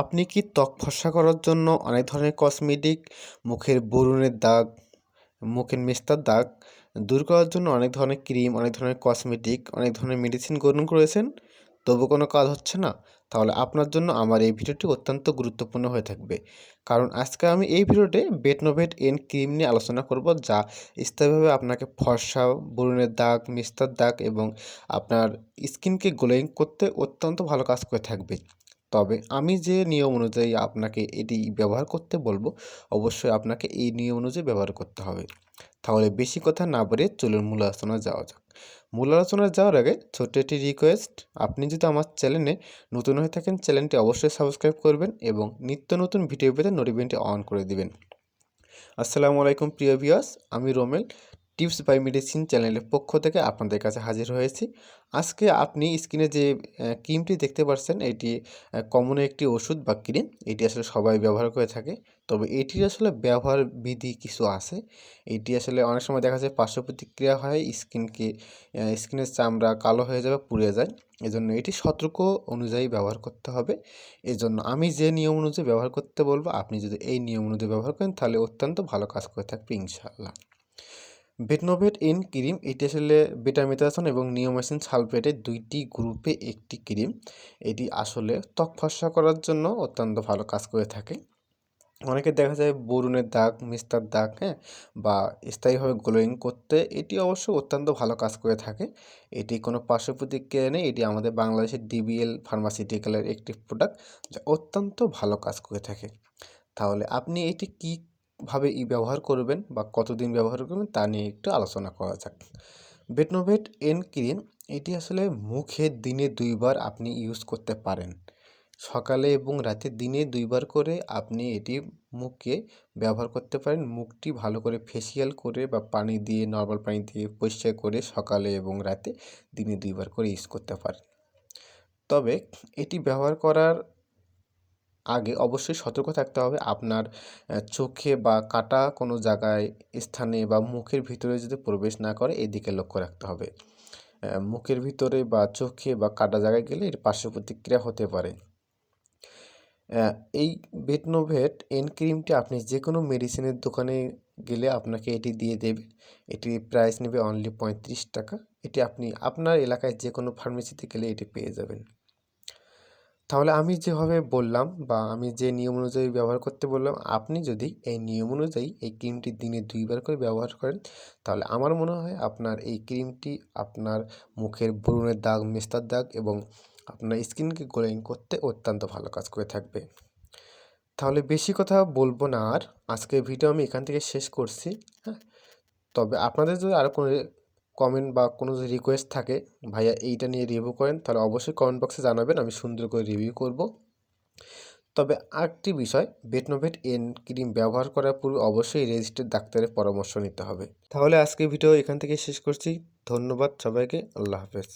আপনি কি ত্বক ফর্সা করার জন্য অনেক ধরনের কসমেটিক মুখের ব্রণের দাগ, মুখের মেস্তার দাগ দূর করার জন্য অনেক ধরনের ক্রিম অনেক ধরনের কসমেটিক অনেক ধরনের মেডিসিন গ্রহণ করেছেন? তবু কোনো কাজ হচ্ছে না? তাহলে আপনার জন্য আমার এই ভিডিওটি অত্যন্ত গুরুত্বপূর্ণ হয়ে থাকবে। কারণ আজকে আমি এই ভিডিওতে বেটনোভেট এন ক্রিম নিয়ে আলোচনা করব যা স্থায়ীভাবে আপনাকে ফর্সা, ব্রণের দাগ, মিস্তার দাগ এবং আপনার স্কিনকে গ্লোয়িং করতে অত্যন্ত ভালো কাজ করে থাকবে। তবে আমি যে নিয়ম অনুযায়ী আপনাকে এটি ব্যবহার করতে বলব, অবশ্যই আপনাকে এই নিয়ম অনুযায়ী ব্যবহার করতে হবে। তাহলে বেশি কথা না বলে চলুন মূল আলোচনা যাওয়া যাক। মূল আলোচনা যাওয়ার আগে ছোট্ট একটি রিকোয়েস্ট আপনি যদি আমার চ্যানেলে নতুন হয়ে থাকেন চ্যানেলটি অবশ্যই সাবস্ক্রাইব করবেন এবং নিত্য নতুন ভিডিও পেতে নোটিফিকেশনটি অন করে দিবেন। আসসালামু আলাইকুম প্রিয় ভিউয়ার্স আমি রোমেল। টিপস বাই মেডিসিন চ্যানেলের পক্ষ থেকে আপনাদের কাছে হাজির হয়েছি। আজকে আপনি স্ক্রিনে যে ক্রিমটি দেখতে পাচ্ছেন এটি কমন একটি ওষুধ বা ক্রিম। এটি আসলে সবাই ব্যবহার করে থাকে। তবে এটির আসলে ব্যবহার বিধি কিছু আছে। এটি আসলে অনেক সময় দেখা যায় পার্শ্ব প্রতিক্রিয়া হয়, স্কিনকে স্কিনের চামড়া কালো হয়ে যাবে, পুড়ে যায়। এজন্য এটি সতর্ক অনুযায়ী ব্যবহার করতে হবে। এজন্য আমি যে নিয়ম অনুযায়ী ব্যবহার করতে বলব, আপনি যদি এই নিয়ম অনুযায়ী ব্যবহার করেন, তাহলে অত্যন্ত ভালো কাজ করে থাকবে, ইনশাআল্লাহ। বেটনোভেট ইন ক্রিম এটি আসলে বেটামিথাসন এবং নিওমেসিন সালফেটের দুইটি গ্রুপে একটি ক্রিম এটি আসলে ত্বক ফর্সা করার জন্য অত্যন্ত ভালো কাজ করে থাকে। অনেকে দেখা যায় বরুণের দাগ মিস্তার দাগ হ্যাঁ বা স্থায়ীভাবে গ্লোয়িং করতে এটি অবশ্য অত্যন্ত ভালো কাজ করে থাকে। এটি কোনো পার্শ্ব প্রতিক্রিয়া নেই, এটি আমাদের বাংলাদেশের ডিবিএল ফার্মাসিউটিক্যালের একটি প্রোডাক্ট যা অত্যন্ত ভালো কাজ করে থাকে। তাহলে আপনি এটি কী ভাবে ই ব্যবহার করবেন বা কতদিন ব্যবহার করবেন তা নিয়ে একটু আলোচনা করা যাক। বেটনোভেট এন ক্রিম এটি আসলে মুখে দিনে দুইবার আপনি ইউজ করতে পারেন। সকালে এবং রাতে দিনে দুইবার করে আপনি এটি মুখে ব্যবহার করতে পারেন। মুখটি ভালো করে ফেসিয়াল করে বা পানি দিয়ে নর্মাল পানি দিয়ে পরিষ্কার করে সকালে এবং রাতে দিনে দুইবার করে ইউজ করতে পারেন। তবে এটি ব্যবহার করার আগে অবশ্যই সতর্ক থাকতে হবে। আপনার চোখে বা কাটা কোনো জায়গায়, স্থানে বা মুখের ভিতরে যদি প্রবেশ না করে, এদিকে লক্ষ্য রাখতে হবে। মুখের ভিতরে বা চোখে বা কাটা জায়গায় গেলে এর পার্শ্ব প্রতিক্রিয়া হতে পারে। এই বেটনোভেট এন ক্রিমটি আপনি যে কোনো মেডিসিনের দোকানে গেলে আপনাকে এটি দিয়ে দেবে। এটি প্রাইস নেবে অনলি পঁয়ত্রিশ টাকা। এটি আপনি আপনার এলাকায় যে কোনো ফার্মেসিতে গেলে এটি পেয়ে যাবেন। তাহলে আমি যেভাবে বললাম বা আমি যে নিয়ম অনুযায়ী ব্যবহার করতে বললাম, আপনি যদি এই নিয়ম অনুযায়ী এই ক্রিমটি দিনে দুইবার করে ব্যবহার করেন, তাহলে আমার মনে হয় আপনার এই ক্রিমটি আপনার মুখের ব্রণের দাগ, মেস্তার দাগ এবং আপনার স্কিনকে গ্লোয়িং করতে অত্যন্ত ভালো কাজ করে থাকবে। তাহলে বেশি কথা বলব না আর। আজকের ভিডিও আমি এখান থেকে শেষ করছি হ্যাঁ? তবে আপনাদের যদি আরও কোনো কমেন্ট বা কোনো যদি রিকোয়েস্ট থাকে, ভাইয়া এইটা নিয়ে রিভিউ করেন, তাহলে অবশ্যই কমেন্ট বক্সে জানাবেন, আমি সুন্দর করে রিভিউ করব। তবে আরেকটি বিষয় বেটনোভেট এন ক্রিম ব্যবহার করার পূর্বে অবশ্যই রেজিস্টার্ড ডাক্তারের পরামর্শ নিতে হবে। তাহলে আজকে ভিডিও এখান থেকে শেষ করছি। ধন্যবাদ সবাইকে, আল্লাহ হাফেজ।